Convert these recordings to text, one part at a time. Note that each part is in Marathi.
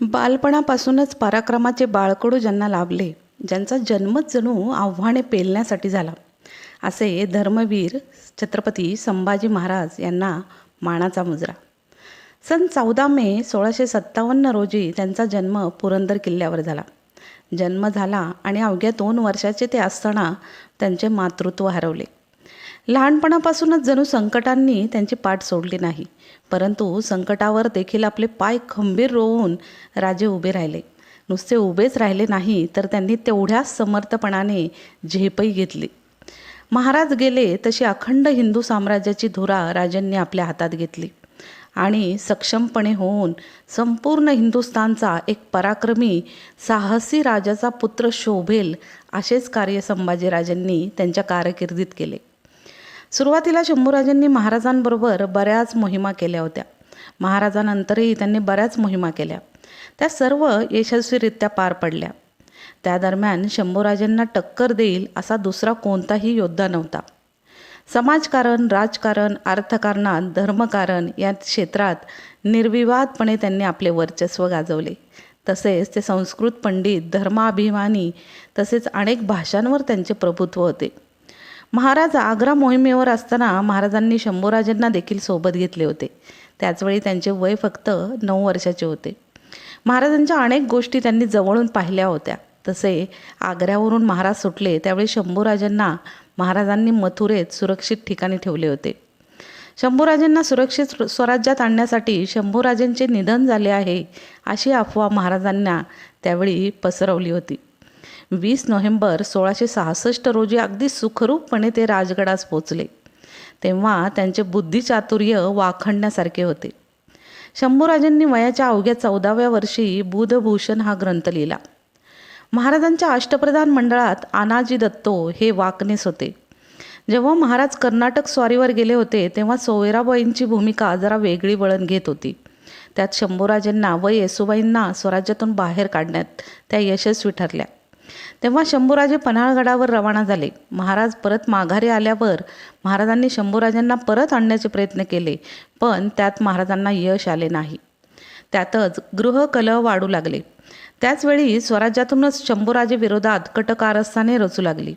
बालपणापासूनच पराक्रमाचे बाळकडू ज्यांना लाभले ज्यांचा जन्मच जणू आव्हाने पेलण्यासाठी झाला. असे धर्मवीर छत्रपती संभाजी महाराज यांना मानाचा मुजरा. सन चौदा मे सोळाशे सत्तावन्न रोजी त्यांचा जन्म पुरंदर किल्ल्यावर झाला. जन्म झाला आणि अवघ्या दोन वर्षाचे ते असताना त्यांचे मातृत्व हरवले. लहानपणापासूनच जणू संकटांनी त्यांची पाठ सोडली नाही. परंतु संकटावर देखील आपले पाय खंबीर रोवून राजे उभे राहिले. नुसते उभेच राहिले नाही तर त्यांनी तेवढ्याच समर्थपणाने झेपही घेतली. महाराज गेले तशी अखंड हिंदू साम्राज्याची धुरा राजांनी आपल्या हातात घेतली. आणि सक्षमपणे होऊन संपूर्ण हिंदुस्थानचा एक पराक्रमी साहसी राजाचा पुत्र शोभेल असेच कार्य संभाजीराजांनी त्यांच्या कारकिर्दीत केले. सुरुवातीला शंभूराजांनी महाराजांबरोबर बऱ्याच मोहिमा केल्या होत्या. महाराजांनंतरही त्यांनी बऱ्याच मोहिमा केल्या. त्या सर्व यशस्वीरित्या पार पडल्या. त्या दरम्यान शंभूराजांना टक्कर देईल असा दुसरा कोणताही योद्धा नव्हता. समाजकारण राजकारण अर्थकारणात धर्मकारण या क्षेत्रात निर्विवादपणे त्यांनी आपले वर्चस्व गाजवले. तसेच ते संस्कृत पंडित धर्माभिमानी तसेच अनेक भाषांवर त्यांचे प्रभुत्व होते. महाराज आग्रा मोहिमेवर असताना महाराजांनी शंभूराजांना देखील सोबत घेतले होते. त्याचवेळी त्यांचे वय फक्त नऊ वर्षाचे होते. महाराजांच्या अनेक गोष्टी त्यांनी जवळून पाहिल्या होत्या. तसे आग्र्यावरून महाराज सुटले त्यावेळी शंभूराजांना महाराजांनी मथुरेत सुरक्षित ठिकाणी ठेवले होते. शंभूराजांना सुरक्षित स्वराज्यात आणण्यासाठी शंभूराजांचे निधन झाले आहे अशी अफवा महाराजांना त्यावेळी पसरवली होती. वीस नोव्हेंबर सोळाशे सहासष्ट रोजी अगदी सुखरूपपणे ते राजगडास पोचले. तेव्हा त्यांचे बुद्धिचातुर्य वाखणण्यासारखे होते. शंभूराजांनी वयाच्या अवघ्या चौदाव्या वर्षी बुधभूषण हा ग्रंथ लिहिला. महाराजांच्या अष्टप्रधान मंडळात आनाजी दत्तो हे वाकनेस होते. जेव्हा महाराज कर्नाटक स्वारीवर गेले होते तेव्हा सोयराबाईंची भूमिका जरा वेगळी वळण घेत होती. त्यात शंभूराजांना व येसुबाईंना स्वराज्यातून बाहेर काढण्यात त्या यशस्वी ठरल्या. तेव्हा शंभूराजे पन्हाळगडावर रवाना झाले. महाराज परत माघारी आल्यावर महाराजांनी शंभूराजांना परत आणण्याचे प्रयत्न केले पण त्यात महाराजांना यश आले नाही. त्यातच गृहकलह वाढू लागले. त्याचवेळी स्वराज्यातूनच शंभूराजे विरोधात कटकारस्थाने रचू लागली.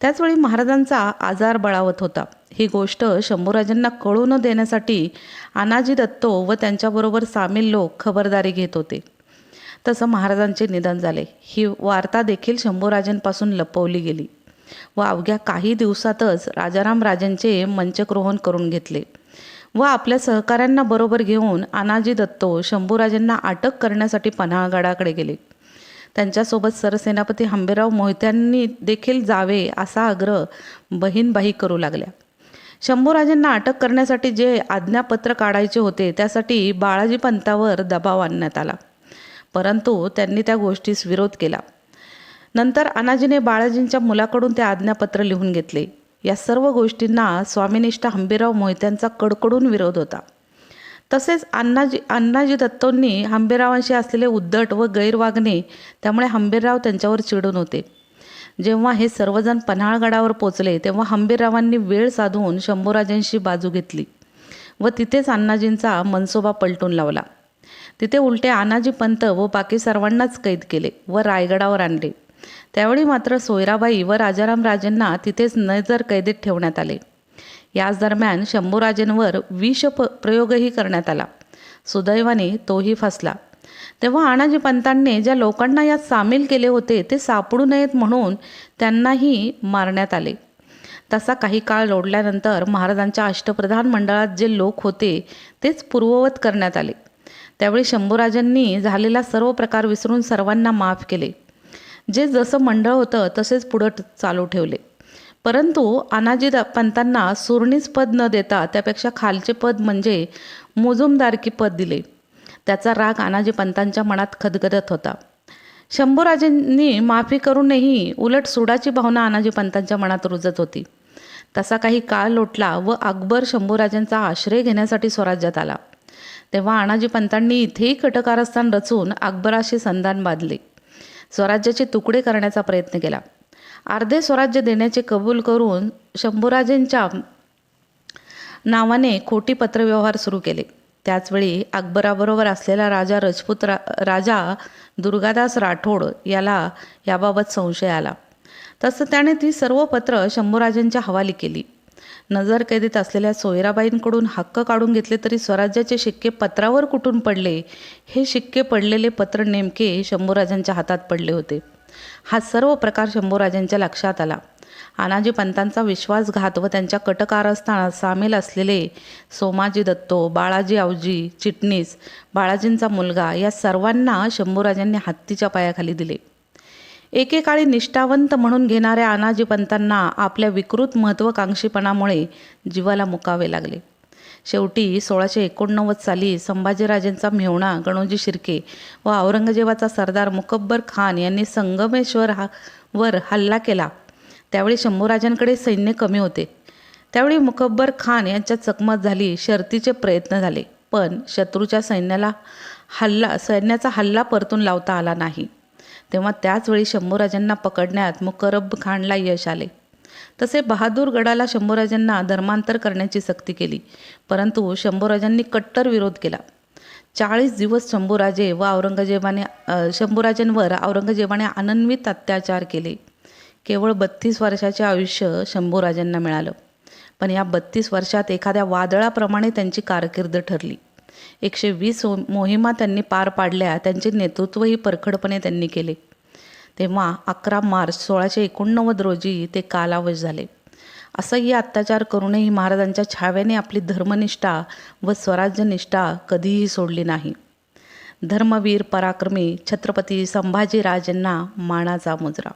त्याचवेळी महाराजांचा आजार बळावत होता. ही गोष्ट शंभूराजांना कळू न देण्यासाठी अनाजी दत्तो व त्यांच्याबरोबर सामील लोक खबरदारी घेत होते. तसं महाराजांचे निधन झाले. ही वार्ता देखील शंभूराजांपासून लपवली गेली व अवघ्या काही दिवसातच राजाराम राजांचे मंचक्रोहण करून घेतले व आपल्या सहकाऱ्यांना बरोबर घेऊन अनाजी दत्तो शंभूराजांना अटक करण्यासाठी पन्हाळगडाकडे गेले. त्यांच्यासोबत सरसेनापती हंबीराव मोहित्यांनी देखील जावे असा आग्रह बहीणबाई करू लागल्या. शंभूराजांना अटक करण्यासाठी जे आज्ञापत्र काढायचे होते त्यासाठी बाळाजी पंतावर दबाव आणण्यात आला. परंतु त्यांनी त्या गोष्टीस विरोध केला. नंतर अनाजीने बाळाजींच्या मुलाकडून ते आज्ञापत्र लिहून घेतले. या सर्व गोष्टींना स्वामिनिष्ठ हंबीराव मोहित्यांचा कडकडून विरोध होता. तसेच अण्णाजी अण्णाजी दत्तोंनी हंबीरावांशी असलेले उद्धट व गैरवागणे त्यामुळे हंबीरराव त्यांच्यावर चिडून होते. जेव्हा हे सर्वजण पन्हाळगडावर पोचले तेव्हा हंबीररावांनी वेळ साधून शंभूराजांशी बाजू घेतली व तिथेच अण्णाजींचा मनसोबा पलटून लावला. तिथे उलटे आनाजी पंत व बाकी सर्वांनाच कैद केले व रायगडावर आणले. त्यावेळी मात्र सोयराबाई व राजाराम राजेंना तिथेच नजर कैदेत ठेवण्यात आले. याच दरम्यान शंभूराजेंवर विष प्रयोगही करण्यात आला. सुदैवाने तोही फसला. तेव्हा आणाजी पंतांनी ज्या लोकांना यात सामील केले होते ते सापडू नयेत म्हणून त्यांनाही मारण्यात आले. तसा काही काळ लोडल्यानंतर महाराजांच्या अष्टप्रधान मंडळात जे लोक होते तेच पूर्ववत करण्यात आले. त्यावेळी शंभूराजांनी झालेला सर्व प्रकार विसरून सर्वांना माफ केले. जे जसं मंडळ होतं तसेच पुढं चालू ठेवले. परंतु अनाजी पंतांना सुरणीच पद न देता त्यापेक्षा खालचे पद म्हणजे मुजुमदारकी पद दिले. त्याचा राग अनाजी पंतांच्या मनात खदगदत होता. शंभूराजेंनी माफी करूनही उलट सुडाची भावना अनाजी पंतांच्या मनात रुजत होती. तसा काही काळ लोटला व अकबर शंभूराजांचा आश्रय घेण्यासाठी स्वराज्यात आला. तेव्हा आणाजी पंतांनी इथेही कटकारस्थान रचून अकबराशी संधान बांधले. स्वराज्याचे तुकडे करण्याचा प्रयत्न केला. अर्धे स्वराज्य देण्याचे कबूल करून शंभूराजेंच्या नावाने खोटी पत्रव्यवहार सुरू केले. त्याचवेळी अकबराबरोबर असलेला राजा रजपूत रा राजा दुर्गादास राठोड याला याबाबत संशय आला. तसं त्याने ती सर्व पत्र शंभूराजेंच्या हवाली केली. नजरकैदेत असलेल्या सोयराबाईंकडून हक्क काढून घेतले तरी स्वराज्याचे शिक्के पत्रावर कुठून पडले? हे शिक्के पडलेले पत्र नेमके शंभूराजांच्या हातात पडले होते. हा सर्व प्रकार शंभूराजांच्या लक्षात आला. आनाजी पंतांचा विश्वासघात व त्यांच्या कटकारस्थानात सामील असलेले सोमाजी दत्तो बाळाजी आवजी चिटणीस बाळाजींचा मुलगा या सर्वांना शंभूराजांनी हत्तीच्या पायाखाली दिले. एकेकाळी निष्ठावंत म्हणून घेणाऱ्या अनाजी पंतांना आपल्या विकृत महत्त्वाकांक्षीपणामुळे जीवाला मुकावे लागले. शेवटी सोळाशे एकोणनव्वद साली संभाजीराजेंचा मेहुणा गणोजी शिर्के व औरंगजेबाचा सरदार मुकब्बर खान यांनी संगमेश्वर हा वर हल्ला केला. त्यावेळी शंभूराजांकडे सैन्य कमी होते. त्यावेळी मुकब्बर खान यांच्यात चकमक झाली शर्तीचे प्रयत्न झाले पण शत्रूच्या सैन्याला हल्ला सैन्याचा हल्ला परतून लावता आला नाही. तेव्हा त्याचवेळी शंभूराजांना पकडण्यात मुकरब खानला यश आले. तसे बहादूर गडाला शंभूराजांना धर्मांतर करण्याची सक्ती केली परंतु शंभूराजांनी कट्टर विरोध केला. चाळीस दिवस शंभूराजे व औरंगजेबाने शंभूराजांवर औरंगजेबाने अनन्वित अत्याचार केले. केवळ बत्तीस वर्षाचे आयुष्य शंभूराजांना मिळालं. पण या बत्तीस वर्षात एखाद्या वादळाप्रमाणे त्यांची कारकीर्द ठरली. एकशे वीस हो- मोहिमा त्यांनी पार पाडल्या. त्यांचे नेतृत्वही परखडपणे त्यांनी केले. तेव्हा अकरा मार्च सोळाशे एकोणनव्वद रोजी ते कालावश झाले. असंही अत्याचार करूनही महाराजांच्या छाव्याने आपली धर्मनिष्ठा व स्वराज्यनिष्ठा कधीही सोडली नाही. धर्मवीर पराक्रमी छत्रपती संभाजीराजेंना मानाचा मुजरा.